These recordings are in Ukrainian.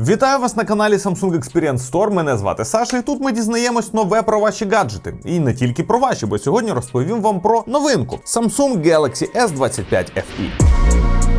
Вітаю вас на каналі Samsung Experience Store. Мене звати Саша, і тут ми дізнаємось нове про ваші гаджети. І не тільки про ваші, бо сьогодні розповім вам про новинку Samsung Galaxy S25 FE.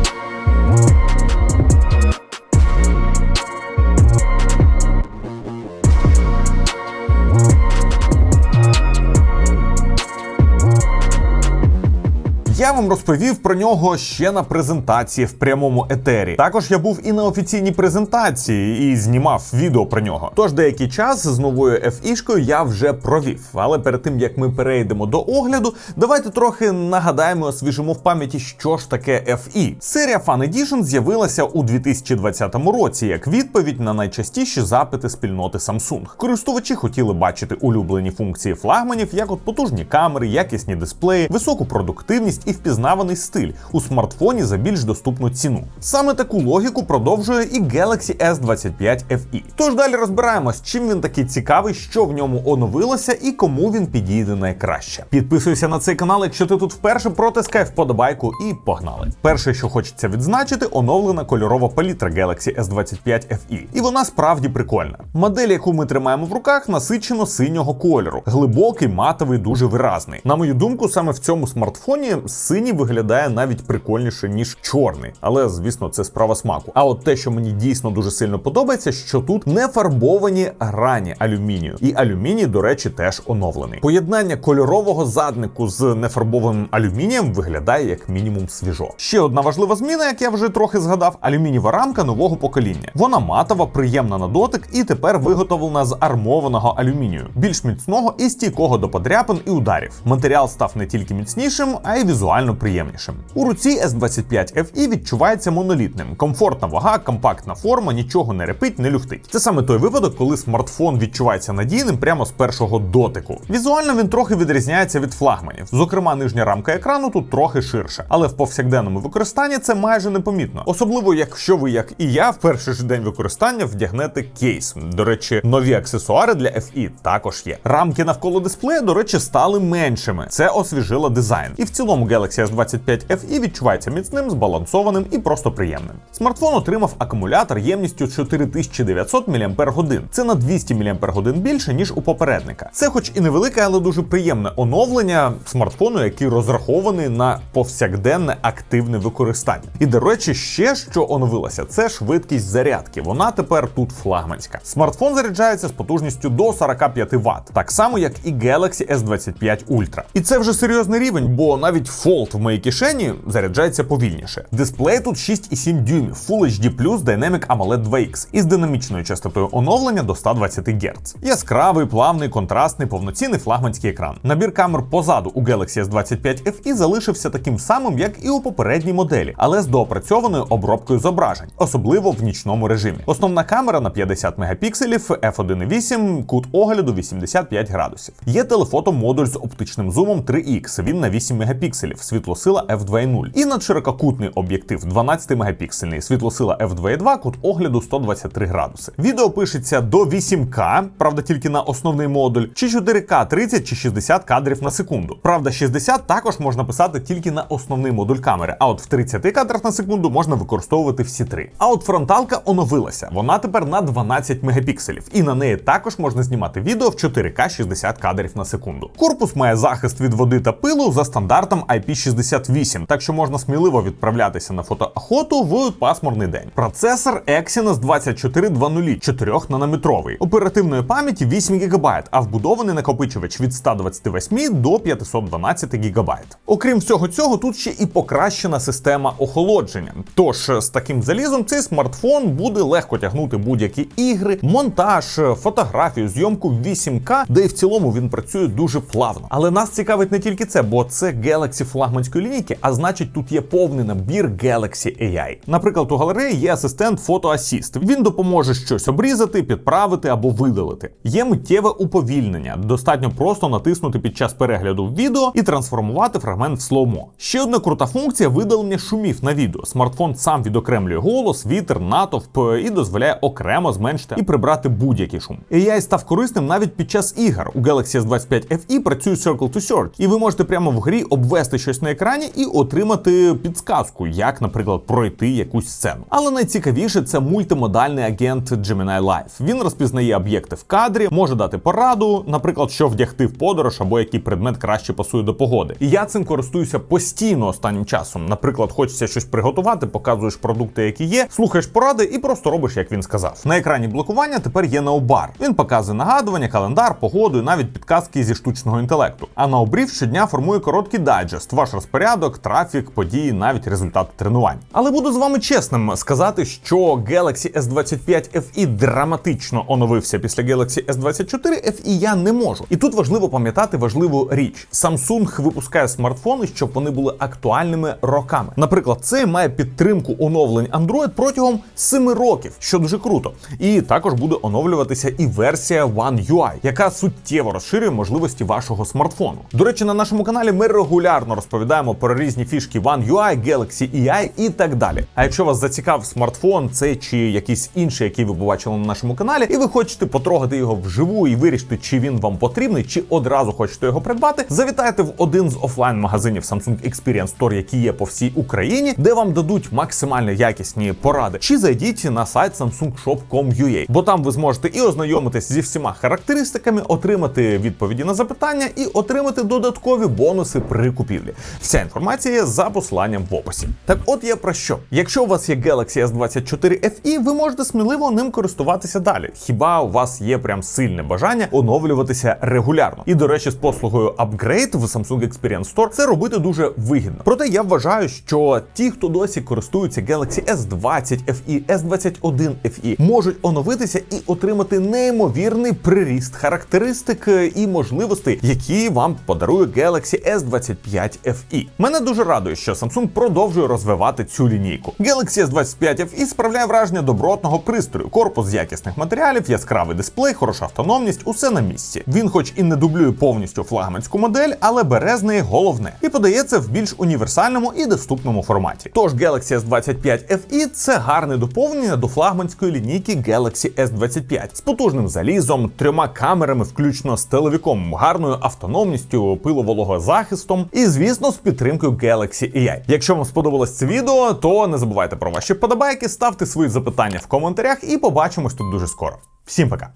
Вам розповів про нього ще на презентації в прямому етері. Також я був і на офіційній презентації і знімав відео про нього. Тож деякий час з новою FE-шкою я вже провів. Але перед тим як ми перейдемо до огляду, давайте трохи нагадаємо, освіжимо в пам'яті, що ж таке FE. Серія Fan Edition з'явилася у 2020 році як відповідь на найчастіші запити спільноти Samsung. Користувачі хотіли бачити улюблені функції флагманів, як от потужні камери, якісні дисплеї, високу продуктивність і впізнаваний стиль у смартфоні за більш доступну ціну. Саме таку логіку продовжує і Galaxy S25 FE. Тож далі розбираємось, чим він такий цікавий, що в ньому оновилося і кому він підійде найкраще. Підписуйся на цей канал, якщо ти тут вперше протискай вподобайку і погнали. Перше, що хочеться відзначити, оновлена кольорова палітра Galaxy S25 FE. І вона справді прикольна. Модель, яку ми тримаємо в руках, насичено синього кольору, глибокий, матовий, дуже виразний. На мою думку, саме в цьому смартфоні синій виглядає навіть прикольніше, ніж чорний. Але звісно, це справа смаку. А от те, що мені дійсно дуже сильно подобається, що тут не фарбовані грані алюмінію. І алюміній, до речі, теж оновлений. Поєднання кольорового заднику з нефарбованим алюмінієм виглядає як мінімум свіжо. Ще одна важлива зміна, як я вже трохи згадав, алюмінієва рамка нового покоління. Вона матова, приємна на дотик і тепер виготовлена з армованого алюмінію, більш міцного і стійкого до подряпин і ударів. Матеріал став не тільки міцнішим, а й візуально приємнішим. У руці S25 FE відчувається монолітним. Комфортна вага, компактна форма, нічого не репить, не люхтить. Це саме той випадок, коли смартфон відчувається надійним прямо з першого дотику. Візуально він трохи відрізняється від флагманів. Зокрема, нижня рамка екрану тут трохи ширша, але в повсякденному використанні це майже непомітно. Особливо, якщо ви, як і я, в перший ж день використання вдягнете кейс. До речі, нові аксесуари для FE також є. Рамки навколо дисплея, до речі, стали меншими. Це освіжило дизайн. І в цілому Galaxy S25 FE відчувається міцним, збалансованим і просто приємним. Смартфон отримав акумулятор ємністю 4900 мАч. Це на 200 мАч більше, ніж у попередника. Це, хоч і невелике, але дуже приємне оновлення смартфону, який розрахований на повсякденне активне використання. І до речі, ще що оновилося, це швидкість зарядки. Вона тепер тут флагманська. Смартфон заряджається з потужністю до 45 Вт, так само як і Galaxy S25 Ultra. І це вже серйозний рівень, бо навіть Fold в моїй кишені заряджається повільніше. Дисплей тут 6,7 дюймів, Full HD Dynamic AMOLED 2X із динамічною частотою оновлення до 120 Гц. Яскравий, плавний, контрастний, повноцінний флагманський екран. Набір камер позаду у Galaxy S25 FE залишився таким самим, як і у попередній моделі, але з доопрацьованою обробкою зображень, особливо в нічному режимі. Основна камера на 50 мегапікселів, f1.8, кут огляду 85 градусів. Є телефотомодуль з оптичним зумом 3X, він на 8 мегапікселів, світлосила f2.0. І надширококутний об'єктив 12 мегапіксельний, світлосила f2.2, кут огляду 123 градуси. Відео пишеться до 8К, правда, тільки на основний модуль, чи 4К 30 чи 60 кадрів на секунду. Правда, 60 також можна писати тільки на основний модуль камери, а от в 30 кадрах на секунду можна використовувати всі три. А от фронталка оновилася. Вона тепер на 12 мегапікселів, і на неї також можна знімати відео в 4К 60 кадрів на секунду. Корпус має захист від води та пилу за стандартом IP68, так що можна сміливо відправлятися на фотоохоту в пасмурний день. Процесор Exynos 2420 4 нанометровий, оперативної пам'яті 8 ГБ, а вбудований накопичувач від 128 до 512 ГБ. Окрім всього цього, тут ще і покращена система охолодження. Тож з таким залізом цей смартфон буде легко тягнути будь-які ігри, монтаж, фотографію, зйомку 8К, де і в цілому він працює дуже плавно. Але нас цікавить не тільки це, бо це Galaxy флагманської лінійки, а значить, тут є повний набір Galaxy AI. Наприклад, у галереї є асистент Photo Assist. Він допоможе щось обрізати, підправити або видалити. Є миттєве уповільнення. Достатньо просто натиснути під час перегляду відео і трансформувати фрагмент в слоумо. Ще одна крута функція видалення шумів на відео. Смартфон сам відокремлює голос, вітер, натовп і дозволяє окремо зменшити і прибрати будь-який шум. AI став корисним навіть під час ігор. У Galaxy S25 FE працює Circle to Search, і ви можете прямо в грі обвести щось щось на екрані і отримати підсказку, як, наприклад, пройти якусь сцену. Але найцікавіше це мультимодальний агент Gemini Live. Він розпізнає об'єкти в кадрі, може дати пораду, наприклад, що вдягти в подорож або який предмет краще пасує до погоди. І я цим користуюся постійно останнім часом. Наприклад, хочеться щось приготувати, показуєш продукти, які є, слухаєш поради і просто робиш, як він сказав. На екрані блокування тепер є наобар. Він показує нагадування, календар, погоду і навіть підказки зі штучного інтелекту. А на обрів щодня формує короткий дайджест, ваш розпорядок, трафік, події, навіть результати тренувань. Але буду з вами чесним сказати, що Galaxy S25 FE драматично оновився після Galaxy S24 FE я не можу. І тут важливо пам'ятати важливу річ: Samsung випускає смартфони, щоб вони були актуальними роками. Наприклад, цей має підтримку оновлень Android протягом 7 років, що дуже круто. І також буде оновлюватися і версія One UI, яка суттєво розширює можливості вашого смартфону. До речі, на нашому каналі ми регулярно розповідаємо про різні фішки One UI, Galaxy EI і так далі. А якщо вас зацікав смартфон, цей чи якийсь інший, який ви побачили на нашому каналі, і ви хочете потрогати його вживу і вирішити, чи він вам потрібний, чи одразу хочете його придбати, завітайте в один з офлайн-магазинів Samsung Experience Store, які є по всій Україні, де вам дадуть максимально якісні поради. Чи зайдіть на сайт samsungshop.com.ua, бо там ви зможете і ознайомитись зі всіма характеристиками, отримати відповіді на запитання і отримати додаткові бонуси при купівлі. Вся інформація за посиланням в описі. Так, от я про що? Якщо у вас є Galaxy S24 FE, ви можете сміливо ним користуватися далі. Хіба у вас є прям сильне бажання оновлюватися регулярно? І до речі, з послугою Upgrade в Samsung Experience Store це робити дуже вигідно. Проте я вважаю, що ті, хто досі користуються Galaxy S20 FE, S21 FE, можуть оновитися і отримати неймовірний приріст характеристик і можливостей, які вам подарує Galaxy S25 FE. Мене дуже радує, що Samsung продовжує розвивати цю лінійку. Galaxy S25 FE справляє враження добротного пристрою, корпус з якісних матеріалів, яскравий дисплей, хороша автономність, усе на місці. Він, хоч і не дублює повністю флагманську модель, але бере з неї головне і подається в більш універсальному і доступному форматі. Тож Galaxy S25 FE – це гарне доповнення до флагманської лінійки Galaxy S25 з потужним залізом, трьома камерами, включно з телевіком, гарною автономністю, пиловологозахистом і, звісно, з підтримкою Galaxy AI. Якщо вам сподобалось це відео, то не забувайте про ваші вподобайки, ставте свої запитання в коментарях і побачимось тут дуже скоро. Всім пока!